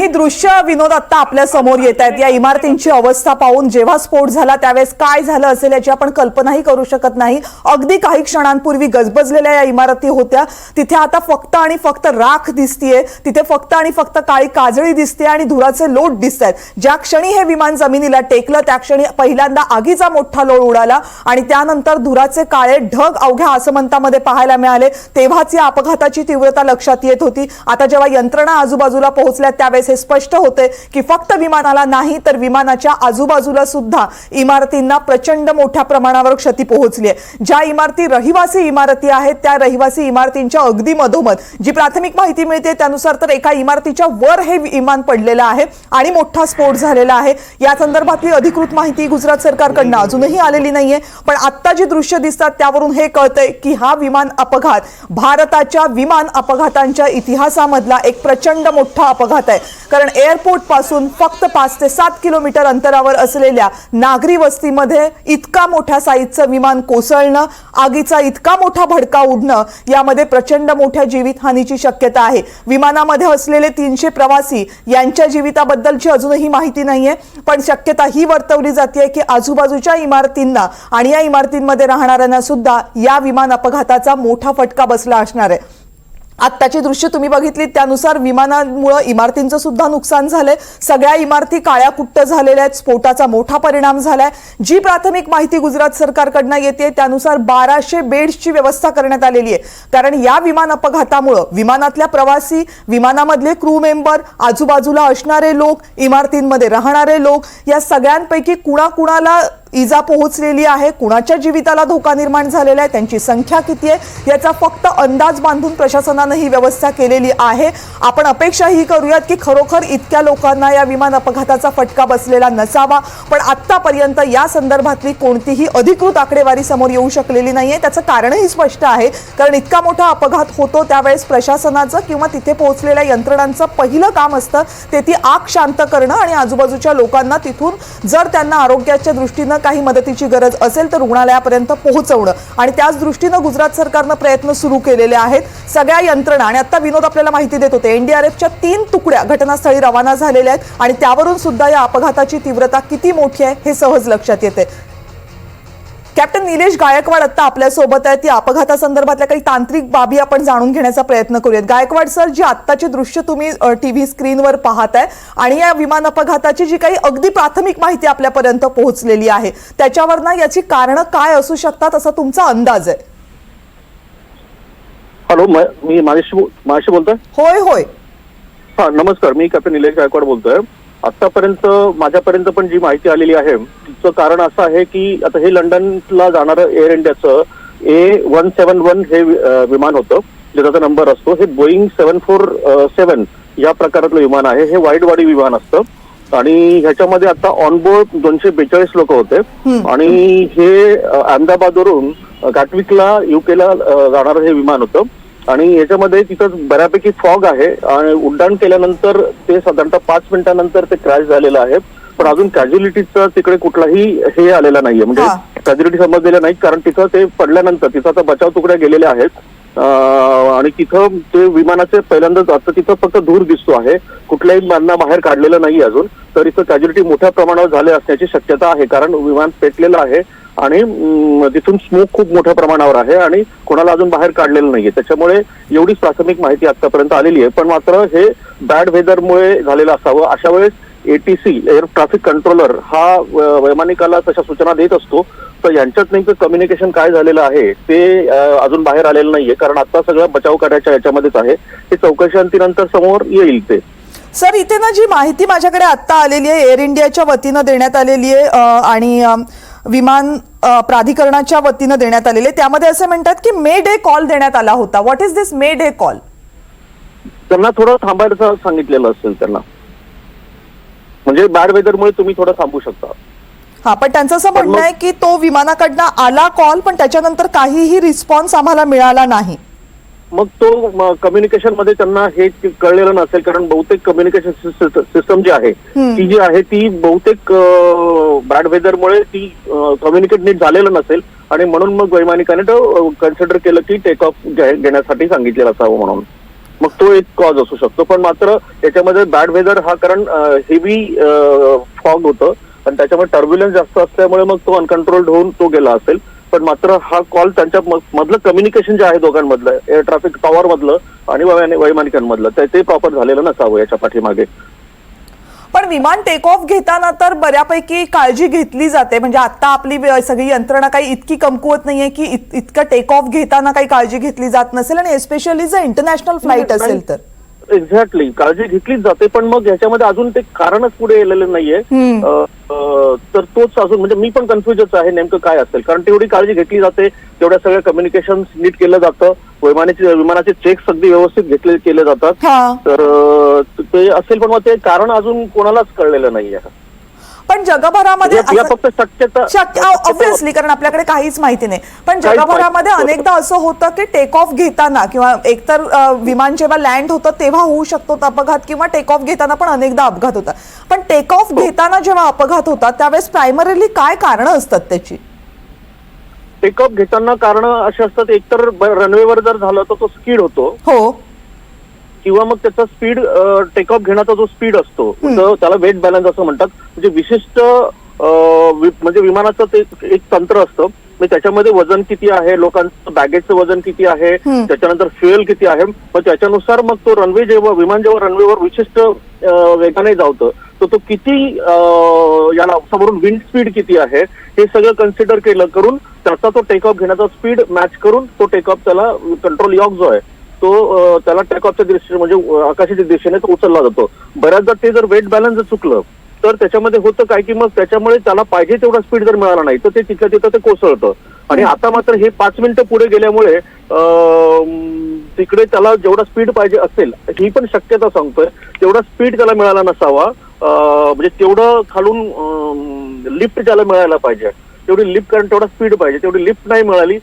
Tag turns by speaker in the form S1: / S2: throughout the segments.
S1: ही दृश्य विनोद आता आपल्यासमोर येत आहेत. या इमारतींची अवस्था पाहून जेव्हा स्फोट झाला त्यावेळेस काय झालं असेल याची आपण कल्पनाही करू शकत नाही. अगदी काही क्षणांपूर्वी गजबजलेल्या या इमारती होत्या. तिथे आता फक्त आणि फक्त राख दिसतीये. तिथे फक्त आणि फक्त काळी काजळी दिसते आणि धुराचे लोट दिसत आहेत ज्या क्षणी हे विमान जमिनीला टेकलं त्या क्षणी पहिल्यांदा आगीचा मोठा लोळ उडाला आणि त्यानंतर धुराचे काळे ढग अवघ्या आसमंतामध्ये पाहायला मिळाले. तेव्हाच या अपघाताची तीव्रता लक्षात येत होती. आता जेव्हा यंत्रणा आजूबाजूला पोहोचल्या त्यावेळेस हे स्पष्ट होते की फक्त विमानाला नाही तर विमानाच्या आजूबाजूला सुद्धा इमारतींना प्रचंड मोठ्या प्रमाणावर क्षती पोहोचली आहे. ज्या इमारती रहिवासी इमारती आहेत त्या रहिवासी इमारतींच्या अगदी मधोमध. जी प्राथमिक माहिती मिळते त्यानुसार तर एका इमारतीच्या वर हे विमान पडलेलं आहे आणि मोठा स्फोट झालेला आहे. या संदर्भातली अधिकृत माहिती गुजरात सरकारकडनं अजूनही आलेली नाहीये. पण आत्ता जी दृश्य दिसतात त्यावरून हे कळतंय की हा विमान अपघात भारताच्या विमान अपघातांच्या इतिहासामधला एक प्रचंड मोठा अपघात आहे. कारण एअरपोर्टपासून फक्त पाच ते सात किलोमीटर अंतरावर असलेल्या नागरी वस्तीमध्ये इतका मोठ्या साईजचं विमान कोसळणं आगीचा इतका मोठा भडका उडणं यामध्ये प्रचंड मोठ्या जीवितहानीची शक्यता आहे. विमानामध्ये असलेले तीनशे प्रवासी यांच्या जीविताबद्दलची अजूनही माहिती नाहीये पण शक्यता ही वर्तवली जाते की आजूबाजूच्या इमारतींना आणि या इमारतींमध्ये राहणाऱ्यांना सुद्धा या विमान अपघाताचा मोठा फटका बसला असणार आहे. आत्ताची दृश्य तुम्ही बघितली त्यानुसार विमानामुळं इमारतींचं सुद्धा नुकसान झालंय. सगळ्या इमारती काळ्या कुट्ट झालेल्या आहेत स्फोटाचा मोठा परिणाम झालाय. जी प्राथमिक माहिती गुजरात सरकारकडनं येते त्यानुसार बाराशे बेड्सची व्यवस्था करण्यात आलेली आहे. कारण या विमान अपघातामुळं विमानातल्या प्रवासी विमानामधले क्रू मेंबर आजूबाजूला असणारे लोक इमारतींमध्ये राहणारे लोक या सगळ्यांपैकी कुणाकुणाला इजा पोहोचलेली आहे. कुणाच्या जीविताला धोका निर्माण झालेला आहे? त्यांची संख्या किती आहे? याचा फक्त अंदाज बांधून प्रशासनानं ही व्यवस्था केलेली आहे. आपण अपेक्षा ही करूयात की खरोखर इतक्या लोकांना या विमान अपघाताचा फटका बसलेला नसावा. पण आत्तापर्यंत या संदर्भातली कोणतीही अधिकृत आकडेवारी समोर येऊ शकलेली नाही आहे त्याचं कारणही स्पष्ट आहे. कारण इतका मोठा अपघात होतो त्यावेळेस प्रशासनाचं किंवा तिथे पोहोचलेल्या यंत्रणांचं पहिलं काम असतं. ते ती आग शांत करणं आणि आजूबाजूच्या लोकांना तिथून जर त्यांना आरोग्याच्या दृष्टीनं काही मदतीची गरज असेल तर रुग्णालयापर्यंत पोहोचवणं. आणि त्याच दृष्टीनं गुजरात सरकारनं प्रयत्न सुरू केलेले आहेत. सगळ्या यंत्रणा आणि आता विनोद आपल्याला माहिती देत होते एनडीआरएफच्या तीन तुकड्या घटनास्थळी रवाना झालेल्या आहेत. आणि त्यावरून सुद्धा या अपघाताची तीव्रता किती मोठी आहे हे सहज लक्षात येते. कॅप्टन निलेश गायकवाड आता आपल्यासोबत आहेत. या अपघातासंदर्भातल्या काही तांत्रिक बाबी आपण जाणून घेण्याचा प्रयत्न करूयात. गायकवाड सर जी आत्ताची दृश्य तुम्ही टीव्ही स्क्रीनवर पाहताय आणि या विमान अपघाताची जी काही अगदी प्राथमिक माहिती आपल्यापर्यंत पोहोचलेली आहे त्याच्यावरनं याची कारणं काय असू शकतात असा तुमचा अंदाज आहे?
S2: हॅलो म- माझ्याशी माझ्याशी बोलतोय?
S1: होय होय.
S2: हा नमस्कार मी कॅप्टन निलेश गायकवाड बोलतोय. आतापर्यंत माझ्यापर्यंत पण जी माहिती आलेली आहे तिचं कारण असं आहे की आता हे लंडनला जाणारं एअर इंडियाचं ए वन सेवन वन हे विमान होतं ज्याचा नंबर असतो. हे बोईंग सेवन फोर सेवन या प्रकारातलं विमान आहे. हे वाईड बॉडी विमान असतं. आणि ह्याच्यामध्ये आता ऑनबोर्ड दोनशे बेचाळीस लोक होते. आणि हे अहमदाबादवरून अं, गाटविकला युकेला जाणारं हे विमान होतं. आणि याच्यामध्ये तिथं बऱ्यापैकी फॉग आहे. आणि उड्डाण केल्यानंतर ते साधारणतः पाच मिनिटानंतर ते क्रॅश झालेलं आहे. पण अजून कॅज्युलिटीचा तिकडे कुठलाही हे आलेला नाहीये. म्हणजे. कॅज्युलिटी समजलेल्या नाहीत कारण तिथं ते पडल्यानंतर तिथं आता बचाव तुकड्या गेलेल्या आहेत. आणि तिथं ते विमानाचे पहिल्यांदाच आता तिथं फक्त धूर दिसतो आहे. कुठल्याही मानना बाहेर काढलेलं नाही अजून. तर इथं कॅज्युलिटी मोठ्या प्रमाणावर झाले असण्याची शक्यता आहे. कारण विमान पेटलेलं आहे आणि तिथून स्मोक खूप मोठ्या प्रमाणावर आहे आणि कोणाला अजून बाहेर काढलेलं नाहीये. त्याच्यामुळे एवढीच प्राथमिक माहिती आतापर्यंत आलेली आहे. पण मात्र हे बॅड वेदरमुळे झालेलं असावं. अशा वेळेस एटीसी एअर ट्रॅफिक कंट्रोलर हा वैमानिकाला तशा सूचना देत असतो. तर यांच्यात नेमकं कम्युनिकेशन काय झालेलं आहे ते अजून बाहेर आलेलं नाहीये. कारण आता सगळं बचाव कार्याच्या याच्यामध्येच आहे. ते चौकशांतीनंतर समोर येईल ते.
S1: सर इथे ना जी माहिती माझ्याकडे आत्ता आलेली आहे एअर इंडियाच्या वतीनं देण्यात आलेली आहे आणि विमान प्राधिकरणाच्या वतीनं देण्यात आलेली आहे. त्यामध्ये असे म्हणतात की मे डे कॉल देण्यात आला होता. What is this mayday call
S2: त्यांना थोडं थांबायचं सांगितलेलं असेल त्यांना. म्हणजे बॅड वेदरमुळे तुम्ही थोडं थांबू शकता.
S1: हा पण त्यांचं असं म्हणणं आहे की तो विमानाकडनं आला कॉल पण त्याच्यानंतर काहीही रिस्पॉन्स आम्हाला मिळाला नाही.
S2: मग तो कम्युनिकेशनमध्ये त्यांना हे कळलेलं नसेल कारण बहुतेक कम्युनिकेशन सिस्टम जी आहे. ती जी आहे ती बहुतेक बॅड वेदरमुळे ती कम्युनिकेट नीट झालेलं नसेल. आणि म्हणून मग वैमानिकाने तो कन्सिडर केलं की टेक ऑफ घेण्यासाठी सांगितलेलं असावं म्हणून. मग तो एक कॉज असू शकतो. पण मात्र याच्यामध्ये बॅड वेदर हा कारण हेवी फॉग होतं. आणि त्याच्यामुळे टर्ब्युलन्स जास्त असल्यामुळे मग तो अनकंट्रोल्ड होऊन तो गेला असेल. पण मात्र हा कॉल त्यांच्या मधलं कम्युनिकेशन जे आहे दोघांमधलं एअर ट्रॅफिक टॉवर मधलं आणि वैमान- वैमानिकांमधलं ते- ते प्रॉपर झालेलं नसावं याच्या पाठीमागे.
S1: पण विमान टेक ऑफ घेताना तर बऱ्यापैकी काळजी घेतली जाते. म्हणजे आता आपली सगळी यंत्रणा काही इतकी कमकुवत नाहीये की इत- इतकं टेक ऑफ घेताना काही काळजी घेतली जात नसेल आणि एस्पेशली जर इंटरनॅशनल फ्लाईट असेल तर.
S2: एक्झॅक्टली. काळजी घेतलीच जाते पण मग ह्याच्यामध्ये अजून ते कारणच पुढे येलेलं नाहीये. तर तोच अजून म्हणजे मी पण कन्फ्युजच आहे नेमकं काय असेल. कारण तेवढी काळजी घेतली जाते तेवढ्या सगळ्या कम्युनिकेशन नीट केलं जातं. विमानाचे विमानाचे चेक्स अगदी व्यवस्थित घेतले केले जातात. तर ते असेल पण मग ते कारण अजून कोणालाच कळलेलं नाहीये.
S1: पण जगभरामध्ये ऑब्विसली कारण आपल्याकडे काहीच माहिती नाही. पण जगभरामध्ये. अनेकदा असं होतं की टेक ऑफ घेताना किंवा एकतर विमान जेव्हा लँड होतं तेव्हा होऊ शकतो अपघात किंवा टेक ऑफ घेताना पण अनेकदा अपघात होतात. पण टेक ऑफ घेताना जेव्हा अपघात होतात त्यावेळेस प्रायमरीली काय कारणं असतात त्याची?
S2: टेकअप घेताना कारण असे असतात एकतर रनवेवर जर झालं तर तो स्पीड होतो.
S1: हो.
S2: किंवा मग त्याचा स्पीड टेकऑफ घेण्याचा जो स्पीड असतो त्याला वेट बॅलन्स असं म्हणतात. म्हणजे विशिष्ट म्हणजे विमानाचं ते एक तंत्र असतं. म्हणजे त्याच्यामध्ये वजन किती आहे? लोकांचं बॅगेजचं वजन किती आहे. त्याच्यानंतर फ्युएल किती आहे? मग त्याच्यानुसार मग तो रनवे जेव्हा विमान जेव्हा रनवेवर विशिष्ट वेगाने जावतं तर तो किती याला समोरून विंड स्पीड किती आहे? हे सगळं कन्सिडर केलं करून त्याचा तो टेकऑफ घेण्याचा स्पीड मॅच करून तो टेकऑफ त्याला कंट्रोल यॉक जो आहे तो त्याला टेकऑफच्या दृष्टीने म्हणजे आकाशाच्या दिशेने तो उचलला जातो. बऱ्याचदा ते जर वेट बॅलन्स जर चुकलं तर त्याच्यामध्ये होतं काय की मग त्याच्यामुळे त्याला पाहिजे तेवढा स्पीड जर मिळाला नाही तर ते तिथल्या तिथं ते कोसळतं. आणि आता मात्र हे पाच मिनिटं पुढे गेल्यामुळे तिकडे त्याला जेवढा स्पीड पाहिजे असेल ही पण शक्यता सांगतोय तेवढा स्पीड त्याला मिळाला नसावा. म्हणजे तेवढं खालून लिफ्ट त्याला मिळायला पाहिजे. तेवढी लिफ्ट कारण तेवढा स्पीड पाहिजे तेवढी लिफ्ट नाही मिळाली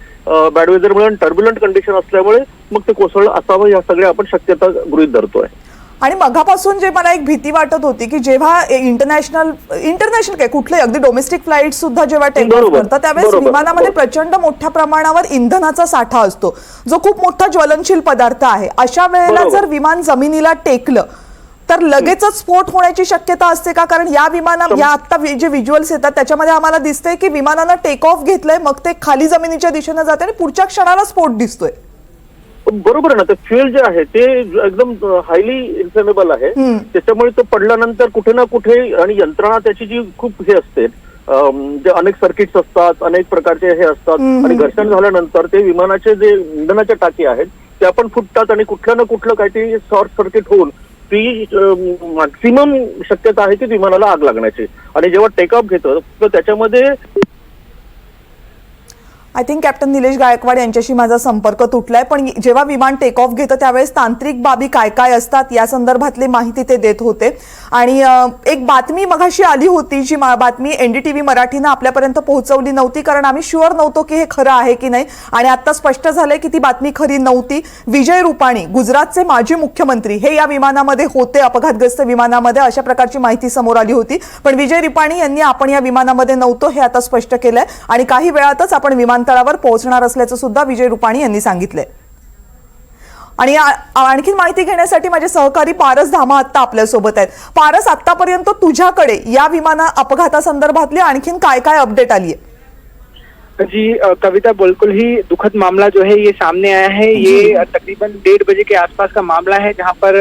S2: बॅड वेदरमुळे टर्ब्युलंट कंडिशन असल्यामुळे मग ते कोसळलं असावं या सगळ्या आपण शक्यता गृहीत धरतोय
S1: आणि मघापासून जे मला एक भीती वाटत होती की जेव्हा इंटरनॅशनल इंटरनॅशनल काय कुठले अगदी डोमेस्टिक फ्लाईट सुद्धा जेव्हा टेक ऑफ
S2: बरोबर.
S1: करतात त्यावेळेस. विमानामध्ये. प्रचंड मोठ्या प्रमाणावर इंधनाचा साठा असतो जो खूप मोठा ज्वलनशील पदार्थ आहे अशा वेळेला. जर विमान जमिनीला टेकलं तर लगेचच स्फोट होण्याची शक्यता असते का? कारण या विमाना या आता जे व्हिज्युअल्स येतात त्याच्यामध्ये आम्हाला दिसतंय की विमानानं टेक ऑफ घेतलंय मग ते खाली जमिनीच्या दिशेने जाते आणि पुढच्या क्षणाला स्फोट दिसतोय.
S2: बरोबर ना. ते फ्युएल जे आहे ते एकदम हायली इन्फ्लेमेबल आहे. त्याच्यामुळे तो पडल्यानंतर कुठे ना कुठे आणि यंत्रणा त्याची जी खूप हे असते जे अनेक सर्किट्स असतात अनेक प्रकारचे हे असतात. आणि घर्षण झाल्यानंतर ते विमानाचे जे इंधनाच्या टाकी आहेत त्या पण फुटतात आणि कुठलं ना कुठलं काहीतरी शॉर्ट सर्किट होऊन ती मॅक्सिमम शक्यता आहे की विमानाला आग लागण्याची. आणि जेव्हा टेकऑफ घेतं तर त्याच्यामध्ये
S1: I think captain Nilesh Gaikwad यांच्याशी माझा संपर्क तुटलाय पण जेव्हा विमान टेक ऑफ घेतं त्यावेळेस तांत्रिक बाबी काय काय असतात या संदर्भातली माहिती ते देत होते. आणि एक बातमी मगाशी आली होती जी बातमी एनडीटीव्ही मराठीनं आपल्यापर्यंत पोहोचवली नव्हती कारण आम्ही शुअर नव्हतो की हे खरं आहे की नाही. आणि आता स्पष्ट झालंय की ती बातमी खरी नव्हती. विजय रुपाणी गुजरातचे माजी मुख्यमंत्री हे या विमानामध्ये होते अपघातग्रस्त विमानामध्ये अशा प्रकारची माहिती समोर आली होती. पण विजय रुपाणी यांनी आपण या विमानामध्ये नव्हतो हे आता स्पष्ट केलंय. आणि काही वेळातच आपण विमान विमानतळावर पोहोचणार असल्याचं सुद्धा विजय रुपाणी यांनी सांगितलंय. आणि आ- आणखीन माहिती घेण्यासाठी माझे सहकारी पारस धामा आत्ता आपल्यासोबत आहेत. पारस आतापर्यंत तुझ्याकडे या विमाना अपघातासंदर्भातली आणखीन काय काय अपडेट आली आहे
S3: जी कविता बिल्कुल ही दुखद मामला जो है ये सामने आया है. ये तकरीबन डेढ़ बजे के आसपास का मामला है जहां पर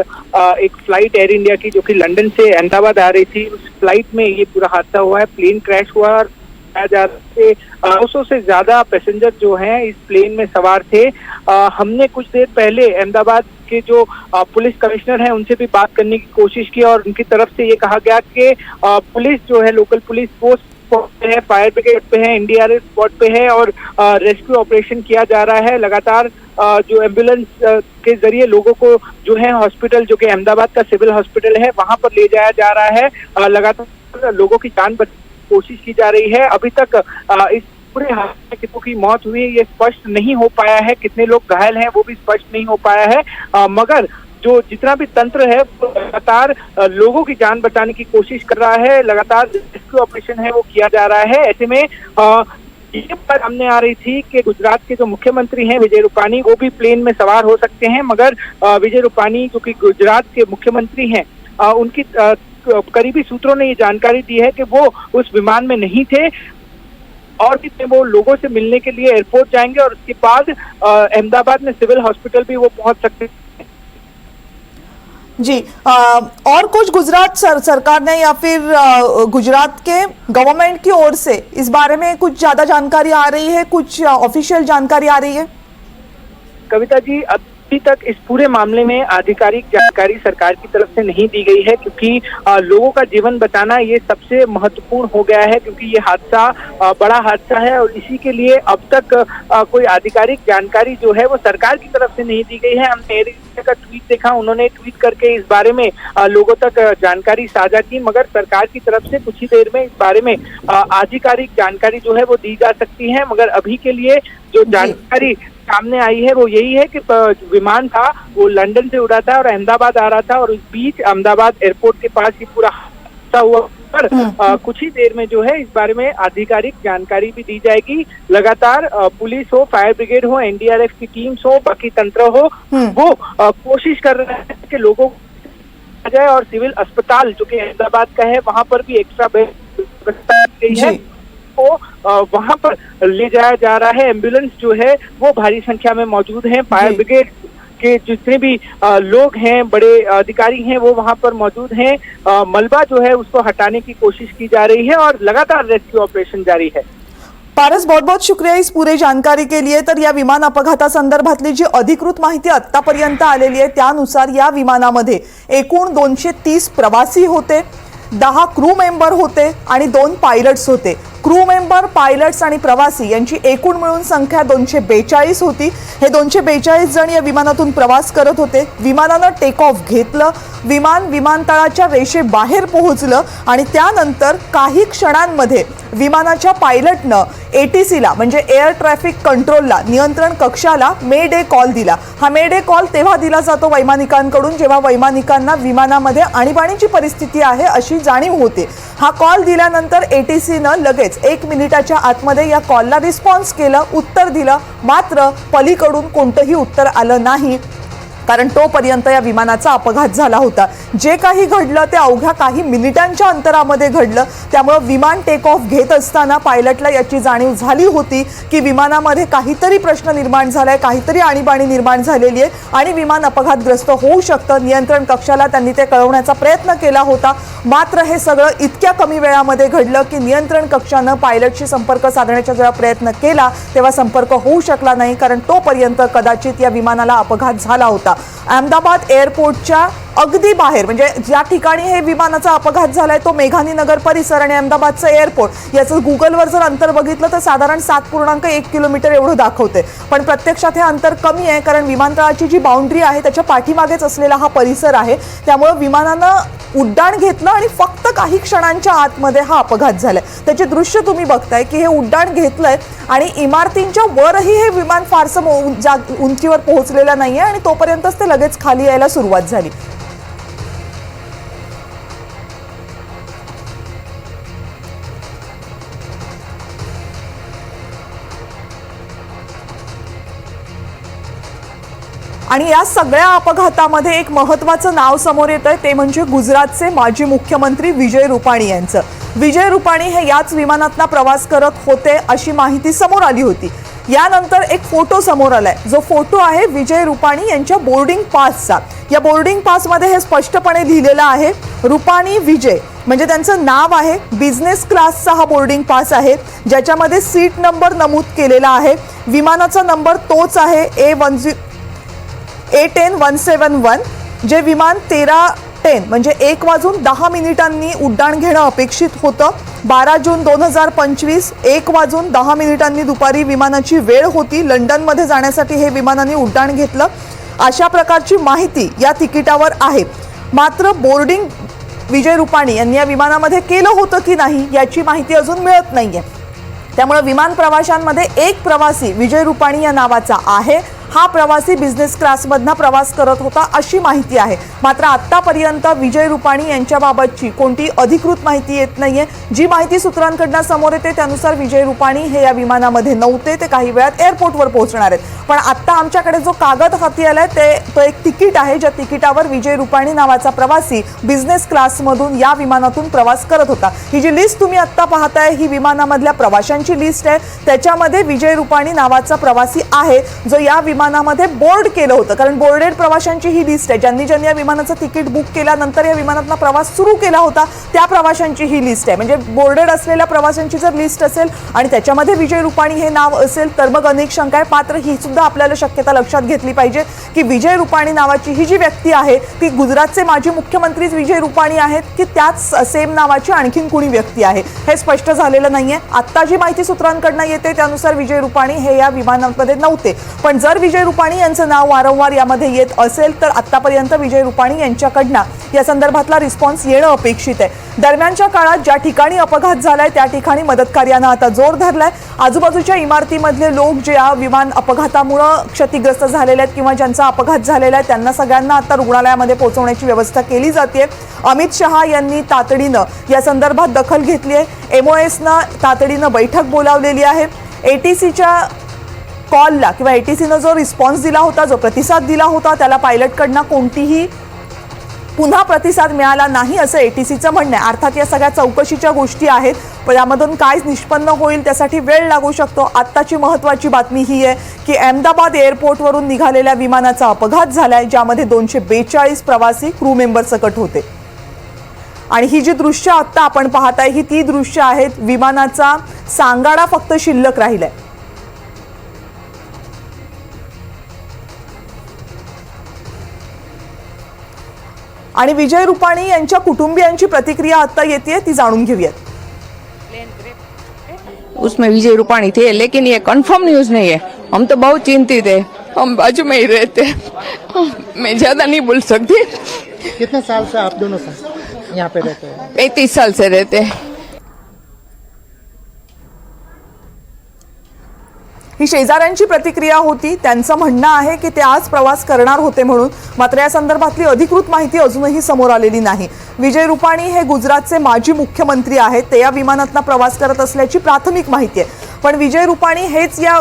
S3: एक फ्लाइट एयर इंडिया की जो कि लंदन से अहमदाबाद आ रही थी उस फ्लाइट में ये पूरा हादसा हुआ है प्लेन क्रैश हुआ और बताया जा रहा है दो सौ से ज़्यादा पैसेंजर जो हैं इस प्लेन में सवार थे। अ, हमने कुछ देर पहले अहमदाबाद के जो पुलिस कमिश्नर हैं उनसे भी बात करने की कोशिश की और उनकी तरफ़ से ये कहा गया कि पुलिस जो है लोकल पुलिस पे है फायर ब्रिगेड पे है एनडीआरएफ स्पॉट पे है और रेस्क्यू ऑपरेशन किया जा रहा है। लगातार अ, जो एंबुलेंस के ज़रिए लोगों को जो है हॉस्पिटल जो कि अहमदाबाद का सिविल हॉस्पिटल है वहाँ पर ले जाया जा रहा है। लगातार लोगों की जान बचाने की कोशिश की जा रही है। अभी तक इस पूरे हादसे में कितनों की मौत हुई है ये स्पष्ट नहीं हो पाया है। कितने लोग घायल हैं वो भी स्पष्ट नहीं हो पाया है। अ, मगर जो जितना भी तंत्र है वो लगातार लोगों की जान बचाने की कोशिश कर रहा है। लगातार रेस्क्यू ऑपरेशन है वो किया जा रहा है। ऐसे में अ, ये बात सामने आ रही थी कि गुजरात के जो मुख्यमंत्री हैं विजय रूपानी वो भी प्लेन में सवार हो सकते हैं। मगर विजय रूपानी जो कि गुजरात के मुख्यमंत्री हैं उनकी करीबी सूत्रों ने ये जानकारी दी है कि वो उस विमान में नहीं थे। और भी वो लोगों से मिलने के लिए एयरपोर्ट जाएँगे और उसके बाद अहमदाबाद में सिविल हॉस्पिटल भी वो पहुँच सकते हैं।
S1: जी अ, और कुछ गुजरात सर, सरकार ने या फिर अ, गुजरात के गवर्नमेंट की ओर से इस बारे में कुछ ज़्यादा जानकारी आ रही है? कुछ ऑफिशियल जानकारी आ रही है?
S3: कविता जी अभी तक इस पूरे मामले में आधिकारिक जानकारी सरकार की तरफ़ से नहीं दी गई है क्योंकि लोगों का जीवन बचाना ये सबसे महत्वपूर्ण हो गया है क्योंकि ये हादसा बड़ा हादसा है और इसी के लिए अब तक कोई आधिकारिक जानकारी जो है वो सरकार की तरफ़ से नहीं दी गई है। हमने एयर इंडिया का ट्वीट देखा उन्होंने ट्वीट करके इस बारे में लोगों तक जानकारी साझा की मगर सरकार की तरफ़ से कुछ ही देर में इस बारे में आधिकारिक जानकारी जो है वो दी जा सकती है मगर अभी के लिए जो। जानकारी सामने आई है वो यही है कि विमान था वो लंदन से उड़ा था और अहमदाबाद आ रहा था और उस बीच अहमदाबाद एयरपोर्ट के पास ये पूरा हादसा हुआ पर अ, कुछ ही देर में जो है इस बारे में आधिकारिक जानकारी भी दी जाएगी लगातार पुलिस हो फायर ब्रिगेड हो एनडीआरएफ की टीम्स हो बाकी तंत्र हो
S1: हम्म।
S3: वो अ, कोशिश कर रहे हैं कि लोगों को जाए और सिविल अस्पताल जो कि अहमदाबाद का है वहाँ पर भी एक्स्ट्रा बेड व्यवस्था की गई है। को वहां पर ले जाया जा रहा है। एम्बुलेंस जो है वो भारी संख्या में मौजूद है। फायर। ब्रिगेड के जितने भी लोग हैं बड़े अधिकारी हैं वो वहां पर मौजूद हैं। मलबा जो है उसको हटाने की कोशिश की जा रही है और लगातार रेस्क्यू ऑपरेशन जारी है।
S1: पारस बहुत बहुत शुक्रिया इस पुरे जानकारी के लिए। तर या विमान अपघातासंदर्भातली जी अधिकृत माहिती आतापर्यंत आलेली आहे त्यानुसार या विमानामध्ये एकूण दोनशे तीस प्रवासी होते दहा क्रू मेंबर होते आणि दोन पायलट्स होते. क्रू मेंबर पायलट्स आणि प्रवासी यांची एकूण मिळून संख्या दोनशे बेचाळीस होती. हे दोनशे बेचाळीस जण या विमानातून प्रवास करत होते. विमानानं टेक ऑफ घेतलं. विमान विमानतळाच्या रेषेबाहेर पोहोचलं आणि त्यानंतर काही क्षणांमध्ये विमानाच्या पायलटनं ए टी सीला म्हणजे एअर ट्रॅफिक कंट्रोलला नियंत्रण कक्षाला मे डे कॉल दिला. हा मे डे कॉल तेव्हा दिला जातो वैमानिकांकडून जेव्हा वैमानिकांना विमानामध्ये आणीबाणीची परिस्थिती आहे अशी जाणीव होते. हा कॉल दिल्यानंतर ए टी सीनं लगेच एक मिनिटाच्या आतमध्ये या कॉलला रिस्पॉन्स केलं उत्तर दिलं. मात्र पलीकडून कोणतंही उत्तर आलं नाही. कारण तोपर्यंत या विमानाचा अपघात झाला होता. जे काही घडलं ते अवघ्या काही मिनिटांच्या अंतरामध्ये घडलं. त्यामुळं विमान टेक ऑफ घेत असताना पायलटला याची जाणीव झाली होती की विमानामध्ये काहीतरी प्रश्न निर्माण झालाय काहीतरी आणीबाणी निर्माण झालेली आहे आणि विमान अपघातग्रस्त होऊ शकतं. नियंत्रण कक्षाला त्यांनी ते कळवण्याचा प्रयत्न केला होता. मात्र हे सगळं इतक्या कमी वेळामध्ये घडलं की नियंत्रण कक्षानं पायलटशी संपर्क साधण्याचा जेव्हा प्रयत्न केला तेव्हा संपर्क होऊ शकला नाही. कारण तोपर्यंत कदाचित या विमानाला अपघात झाला होता. अहमदाबाद एअरपोर्टच्या अगदी बाहेर. म्हणजे ज्या ठिकाणी हे विमानाचा अपघात झालाय तो मेघानी नगर परिसर आणि अहमदाबादचं एअरपोर्ट. याचं गुगलवर जर अंतर बघितलं तर साधारण सात पूर्णांक एक किलोमीटर एवढं दाखवते पण प्रत्यक्षात हे अंतर कमी आहे कारण विमानतळाची जी बाउंड्री आहे त्याच्या पाठीमागेच असलेला हा परिसर आहे. त्यामुळं विमानानं उड्डाण घेतलं आणि फक्त काही क्षणांच्या आतमध्ये हा अपघात झालाय. त्याचे दृश्य तुम्ही बघताय की हे उड्डाण घेतलंय आणि इमारतींच्या वरही हे विमान फारसं उंचीवर पोहोचलेलं नाहीये आणि तोपर्यंतच ते लगेच खाली यायला सुरुवात झाली. आणि या सगळ्या अपघातामध्ये एक महत्त्वाचं नाव समोर येतं आहे ते म्हणजे गुजरातचे माजी मुख्यमंत्री विजय रुपाणी यांचं. विजय रुपाणी हे याच विमानातनं प्रवास करत होते अशी माहिती समोर आली होती. यानंतर एक फोटो समोर आलाय. जो फोटो आहे विजय रुपाणी यांच्या बोर्डिंग पासचा. या बोर्डिंग पासमध्ये हे स्पष्टपणे लिहिलेलं आहे रुपाणी विजय. म्हणजे त्यांचं नाव आहे बिझनेस क्लासचा हा बोर्डिंग पास आहे ज्याच्यामध्ये सीट नंबर नमूद केलेला आहे विमानाचा नंबर तोच आहे A one Z A ten one seven one जे विमान तेरा टेन म्हणजे एक वाजून दहा मिनिटांनी उड्डाण घेणं अपेक्षित होतं. बारा जून दोन हजार पंचवीस एक वाजून दहा मिनिटांनी दुपारी विमानाची वेळ होती. लंडनमध्ये जाण्यासाठी हे विमानाने उड्डाण घेतलं. अशा प्रकारची माहिती या तिकिटावर आहे. मात्र बोर्डिंग विजय रुपाणी यांनी या विमानामध्ये केलं होतं की नाही याची माहिती अजून मिळत नाही आहे त्यामुळे विमान प्रवाशांमध्ये एक प्रवासी विजय रुपाणी या नावाचा आहे. हा प्रवासी बिझनेस क्लासमधनं प्रवास करत होता अशी माहिती आहे. मात्र आत्तापर्यंत विजय रुपाणी यांच्याबाबतची कोणती अधिकृत माहिती येत नाहीये. जी माहिती सूत्रांकडनं समोर येते त्यानुसार विजय रुपाणी हे या विमानामध्ये नव्हते. ते काही वेळात एअरपोर्टवर पोहोचणार आहेत. पण आता आमच्याकडे जो कागद हाती आलाय ते तो एक तिकीट आहे ज्या तिकिटावर विजय रुपाणी नावाचा प्रवासी बिझनेस क्लासमधून या विमानातून प्रवास करत होता. ही जी लिस्ट तुम्ही आत्ता पाहताय ही विमानामधल्या प्रवाशांची लिस्ट आहे. त्याच्यामध्ये विजय रुपाणी नावाचा प्रवासी आहे जो या विमानामध्ये बोर्ड केलं होतं. कारण बोर्डेड प्रवाशांची ही लिस्ट आहे. ज्यांनी ज्यांनी या विमानाचं तिकीट बुक केल्यानंतर या विमानातला प्रवास सुरू केला होता त्या प्रवाशांची ही लिस्ट आहे. म्हणजे बोर्डेड असलेल्या प्रवाशांची जर लिस्ट असेल आणि त्याच्यामध्ये विजय रुपाणी हे नाव असेल तर मग अनेक शंका आहे मात्र ही सुद्धा आपल्याला शक्यता लक्षात घेतली पाहिजे की विजय रुपाणी नावाची ही जी व्यक्ती आहे ती गुजरातचे माजी मुख्यमंत्रीच विजय रुपाणी आहेत की त्याच सेम नावाची आणखीन कुणी व्यक्ती आहे? हे स्पष्ट झालेलं नाहीये. आत्ता जी माहिती सूत्रांकडनं येते त्यानुसार विजय रुपाणी हे या विमानामध्ये नव्हते. पण जर विजय रुपाणी यांचं नाव वारंवार यामध्ये येत असेल तर आतापर्यंत विजय रुपाणी यांच्याकडनं या संदर्भातला रिस्पॉन्स येणं अपेक्षित आहे. दरम्यानच्या काळात ज्या ठिकाणी अपघात झालाय त्या ठिकाणी मदत कार्यानं आता जोर धरलाय. आजूबाजूच्या इमारतीमधले लोक जे या विमान अपघातामुळं क्षतिग्रस्त झालेले आहेत किंवा ज्यांचा अपघात झालेला आहे त्यांना सगळ्यांना आता रुग्णालयामध्ये पोहोचवण्याची व्यवस्था केली जाते. अमित शहा यांनी तातडीनं या संदर्भात दखल घेतली आहे. एमओएसनं तातडीनं बैठक बोलावलेली आहे. ए टी सीच्या कॉलला किंवा एटीसीनं जो रिस्पॉन्स दिला होता जो प्रतिसाद दिला होता त्याला पायलटकडनं कोणतीही पुन्हा प्रतिसाद मिळाला नाही असं एटीसीचं म्हणणं आहे. अर्थात या सगळ्या चौकशीच्या गोष्टी आहेत पण यामधून काय निष्पन्न होईल त्यासाठी वेळ लागू शकतो. आत्ताची महत्त्वाची बातमी ही आहे की अहमदाबाद एअरपोर्टवरून निघालेल्या विमानाचा अपघात झाला आहे ज्यामध्ये दोनशे बेचाळीस प्रवासी क्रू मेंबर सकट होते. आणि ही जी दृश्य आत्ता आपण पाहत आहे ही ती दृश्य आहेत विमानाचा सांगाडा फक्त शिल्लक राहिलाय. आणि विजय रुपाणी यांच्या कुटुंबियांची प्रतिक्रिया आता येते ती जाणून घेऊयात.
S4: उसमें विजय रूपाणी थे लेकिन ये कंफर्म न्यूज नहीं है। हम तो बहुत चिंतित है। हम बाजू में ही रहते हैं। मैं ज्यादा नहीं बोल सकती।
S5: कितने साल से आप दोनों साथ यहाँ पे रहते हैं?
S4: पैंतीस साल से रहते हैं।
S1: ही शेजाऱ्यांची प्रतिक्रिया होती. त्यांचं म्हणणं आहे की ते आज प्रवास करणार होते म्हणून. मात्र या संदर्भातली अधिकृत माहिती अजूनही समोर आलेली नाही. विजय रुपाणी हे गुजरातचे माजी मुख्यमंत्री आहेत. ते या विमानातनं प्रवास करत असल्याची प्राथमिक माहिती आहे. पण विजय रुपाणी हेच या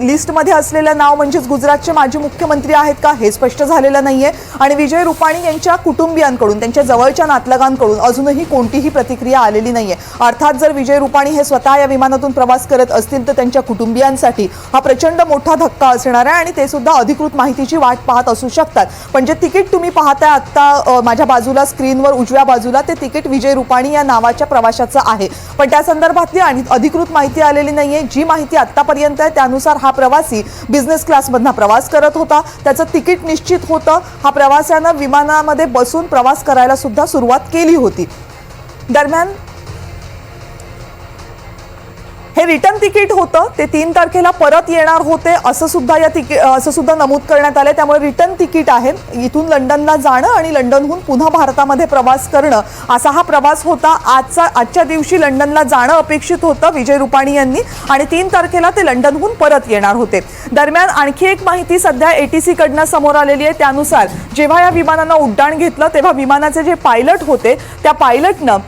S1: लिस्टमध्ये असलेलं नाव म्हणजेच गुजरातचे माजी मुख्यमंत्री आहेत का हे स्पष्ट झालेलं नाही आहे आणि विजय रुपाणी यांच्या कुटुंबियांकडून त्यांच्या जवळच्या नातलगांकडून अजूनही कोणतीही प्रतिक्रिया आलेली नाही आहे अर्थात जर विजय रुपाणी हे स्वतः या विमानातून प्रवास करत असतील तर त्यांच्या कुटुंबियांसाठी हा प्रचंड मोठा धक्का असणार आहे आणि ते सुद्धा अधिकृत माहितीची वाट पाहत असू शकतात. पण जे तिकीट तुम्ही पाहताय आत्ता माझ्या बाजूला स्क्रीनवर उजव्या बाजूला ते तिकीट विजय रुपाणी या नावाच्या प्रवाशाचं आहे. पण त्या संदर्भातली आणि अधिकृत माहिती आलेली नाहीये. जी माहिती आत्तापर्यंत आहे त्यानुसार हा प्रवासी बिझनेस क्लासमधनं प्रवास करत होता. त्याचं तिकीट निश्चित होतं. हा प्रवाशानं विमानामध्ये बसून प्रवास करायला सुद्धा सुरुवात केली होती. दरम्यान हे रिटर्न तिकीट होतं. ते तीन तारखेला परत येणार होते असं सुद्धा या तिकीट असं सुद्धा नमूद करण्यात आलं त्यामुळे रिटर्न तिकीट आहे. इथून लंडनला जाणं आणि लंडनहून पुन्हा भारतामध्ये प्रवास करणं असा हा प्रवास होता. आजचा आजच्या दिवशी लंडनला जाणं अपेक्षित होतं विजय रुपाणी यांनी आणि तीन तारखेला ते लंडनहून परत येणार होते. दरम्यान आणखी एक माहिती सध्या एटीसी कडनं समोर आलेली आहे. त्यानुसार जेव्हा या विमानानं उड्डाण घेतलं तेव्हा विमानाचे जे पायलट होते त्या पायलटनं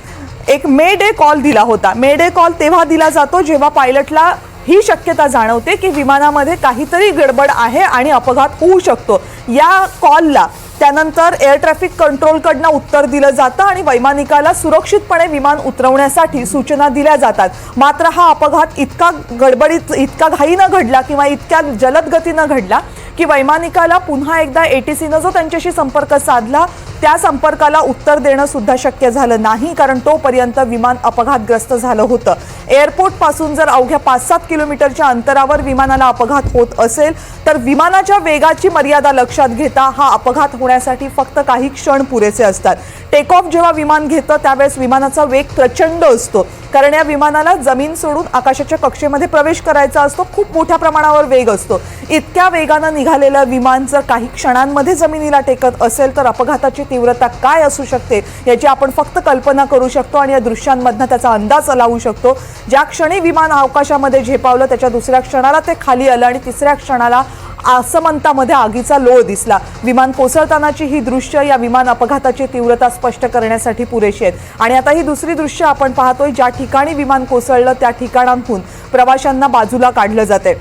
S1: एक मे डे कॉल दिला होता. मे डे कॉल तेव्हा दिला जातो जेव्हा पायलटला ही शक्यता जाणवते की विमानामध्ये काहीतरी गडबड आहे आणि अपघात होऊ शकतो. या कॉलला त्यानंतर एअर ट्रॅफिक कंट्रोलकडनं उत्तर दिलं जातं आणि वैमानिकाला सुरक्षितपणे विमान उतरवण्यासाठी सूचना दिल्या जातात. मात्र हा अपघात इतका गडबडीत इतका घाईनं घडला किंवा इतक्या जलद गतीनं घडला की वैमानिकाला पुन्हा एकदा ए टी सीनं जो त्यांच्याशी संपर्क साधला त्या संपर्काला उत्तर देणं सुद्धा शक्य झालं नाही कारण तोपर्यंत विमान अपघातग्रस्त झालं होतं. एअरपोर्टपासून जर अवघ्या पाच सात किलोमीटरच्या अंतरावर विमानाला अपघात होत असेल तर विमानाच्या वेगाची मर्यादा लक्षात घेता हा अपघात होण्यासाठी फक्त काही क्षण पुरेसे असतात. टेक ऑफ जेव्हा विमान घेतं त्यावेळेस विमानाचा वेग प्रचंड असतो. कारण या विमानाला जमीन सोडून आकाशाच्या कक्षेमध्ये प्रवेश करायचा असतो खूप मोठ्या प्रमाणावर वेग असतो. इतक्या वेगानं निघालेलं विमान जर काही क्षणांमध्ये जमिनीला टेकत असेल तर अपघाताची तीव्रता काय असू शकते याची आपण फक्त कल्पना करू शकतो आणि या दृश्यांमधनं त्याचा अंदाज लावू शकतो. ज्या क्षणी विमान अवकाशामध्ये झेपावलं त्याच्या दुसऱ्या क्षणाला ते खाली आलं आणि तिसऱ्या क्षणाला आसमंतामध्ये आगीचा लोळ दिसला. विमान कोसळतानाची ही दृश्य या विमान अपघाताची तीव्रता स्पष्ट करण्यासाठी पुरेशी आहेत. आणि आता ही दुसरी दृश्य आपण पाहतोय ज्या ठिकाणी विमान कोसळलं त्या ठिकाणांहून प्रवाशांना बाजूला काढलं जाते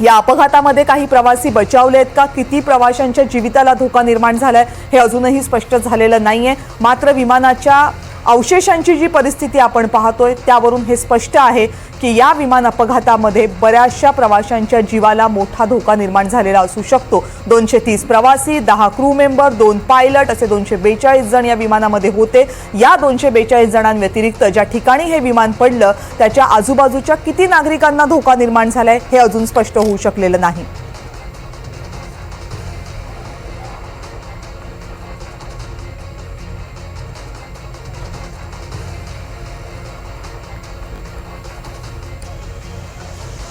S1: या अपघातामध्ये काही प्रवासी बचावले आहेत का? किती प्रवाशांच्या जीविताला धोका निर्माण झालाय हे अजूनही स्पष्ट झालेलं नाहीये. मात्र विमानाच्या अवशेषांची जी परिस्थिती आपण पाहतोय त्यावरून हे स्पष्ट आहे की या विमान अपघातामध्ये बऱ्याचशा प्रवाशांच्या जीवाला मोठा धोका निर्माण झालेला असू शकतो. दोनशे तीस प्रवासी दहा क्रू मेंबर दोन पायलट असे दोनशे बेचाळीस जण या विमानामध्ये होते. या दोनशे बेचाळीस जणांव्यतिरिक्त ज्या ठिकाणी हे विमान पडलं त्याच्या आजूबाजूच्या किती नागरिकांना धोका निर्माण झालाय हे अजून स्पष्ट होऊ शकलेलं नाही.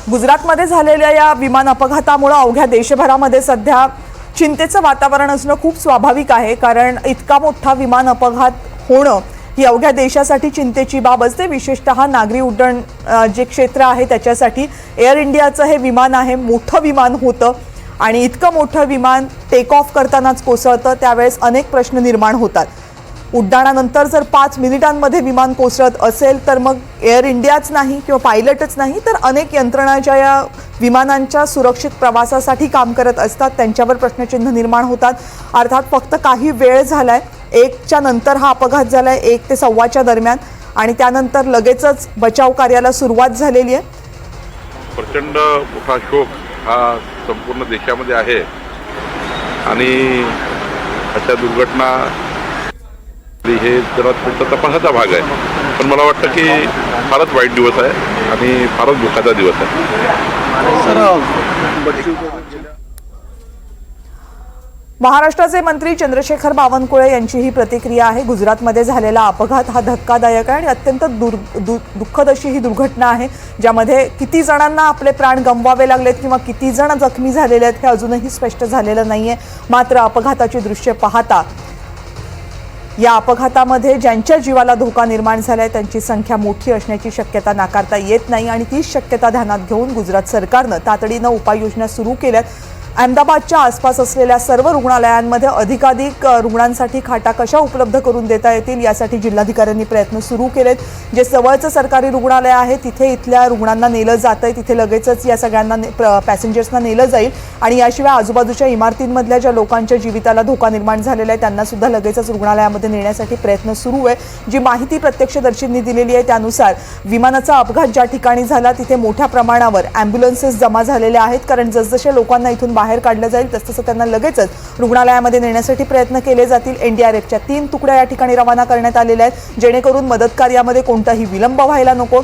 S1: गुजरातमध्ये झालेल्या या विमान अपघातामुळं अवघ्या देशभरामध्ये सध्या चिंतेचं वातावरण असणं खूप स्वाभाविक आहे कारण इतका मोठा विमान अपघात होणं ही अवघ्या देशासाठी चिंतेची बाब असते. विशेषतः नागरी उड्डाण जे क्षेत्र आहे त्याच्यासाठी एअर इंडियाचं हे विमान आहे मोठं विमान होतं आणि इतकं मोठं विमान टेक ऑफ करतानाच कोसळतं. त्यावेळेस अनेक प्रश्न निर्माण होतात. उड्डाणानंतर जर पाच मिनिटांमध्ये विमान कोसळत असेल तर मग एअर इंडियाच नाही किंवा पायलटच नाही तर अनेक यंत्रणा ज्या या विमानांच्या सुरक्षित प्रवासासाठी काम करत असतात त्यांच्यावर प्रश्नचिन्ह निर्माण होतात. अर्थात फक्त काही वेळ झालाय एकच्या नंतर हा अपघात झालाय एक ते सव्वाच्या दरम्यान. आणि त्यानंतर लगेचच बचाव कार्याला सुरुवात झालेली आहे.
S6: प्रचंड मोठा शोक हा संपूर्ण देशामध्ये आहे. आणि अशा दुर्घटना हे जरा थोडसा तपासाचा भाग आहे. पण मला वाटतं की फारच वाईट दिवस आहे आणि फारच दुःखाचा दिवस आहे.
S1: महाराष्ट्राचे मंत्री चंद्रशेखर बावनकुळे यांची ही प्रतिक्रिया आहे. गुजरातमध्ये झालेला अपघात हा धक्कादायक आहे आणि अत्यंत दुर दु दुःखद अशी ही दुर्घटना आहे ज्यामध्ये किती जणांना आपले प्राण गमवावे लागलेत किंवा किती जण जखमी झालेले आहेत हे अजूनही स्पष्ट झालेलं नाहीये. मात्र अपघाताची दृश्य पाहता या अपघातामध्ये ज्यांच्या जीवाला धोका निर्माण झाला आहे त्यांची संख्या मोठी असण्याची शक्यता नाकारता येत नाही आणि तीच शक्यता ध्यानात घेऊन गुजरात सरकारनं तातडीनं उपाययोजना सुरू केल्यात. अहमदाबादच्या आसपास असलेल्या सर्व रुग्णालयांमध्ये अधिकाधिक रुग्णांसाठी खाटा कशा उपलब्ध करून देता येतील यासाठी जिल्हाधिकाऱ्यांनी प्रयत्न सुरू केलेत. जे जवळचं सरकारी रुग्णालय आहे तिथे इथल्या रुग्णांना नेलं जात आहे तिथे लगेचच या सगळ्यांना ने- पॅसेंजर्सना नेलं जाईल. आणि याशिवाय आजूबाजूच्या इमारतींमधल्या ज्या लोकांच्या जीविताला धोका निर्माण झालेला आहे त्यांना सुद्धा लगेचच रुग्णालयामध्ये नेण्यासाठी प्रयत्न सुरू आहे. जी माहिती प्रत्यक्षदर्शींनी दिलेली आहे त्यानुसार विमानाचा अपघात ज्या ठिकाणी झाला तिथे मोठ्या प्रमाणावर ॲम्ब्युलन्सेस जमा झालेले आहेत. कारण जसजसे लोकांना इथून बाहेर काढलं जाईल तसतसं त्यांना लगेचच रुग्णालयामध्ये नेण्यासाठी प्रयत्न केले जातील. एनडीआरएफच्या तीन तुकड्या या ठिकाणी रवाना करण्यात आलेल्या आहेत. जेणेकरून मदत कार्यामध्ये कोणताही विलंब व्हायला नको.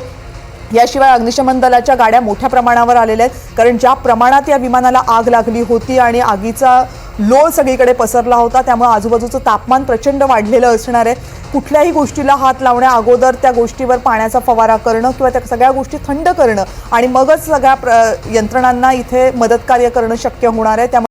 S1: याशिवाय अग्निशमन दलाच्या गाड्या मोठ्या प्रमाणावर आलेल्या आहेत. कारण ज्या प्रमाणात या विमानाला आग लागली होती आणि आगीचा लोळ सगळीकडे पसरला होता त्यामुळे आजूबाजूचं तापमान प्रचंड वाढलेलं असणार आहे. कुठल्याही गोष्टीला हात लावण्या अगोदर त्या गोष्टीवर पाण्याचा फवारा करणं किंवा त्या सगळ्या गोष्टी थंड करणं आणि मगच सगळ्या प्र यंत्रणांना इथे मदत कार्य करणं शक्य होणार आहे. त्यामुळे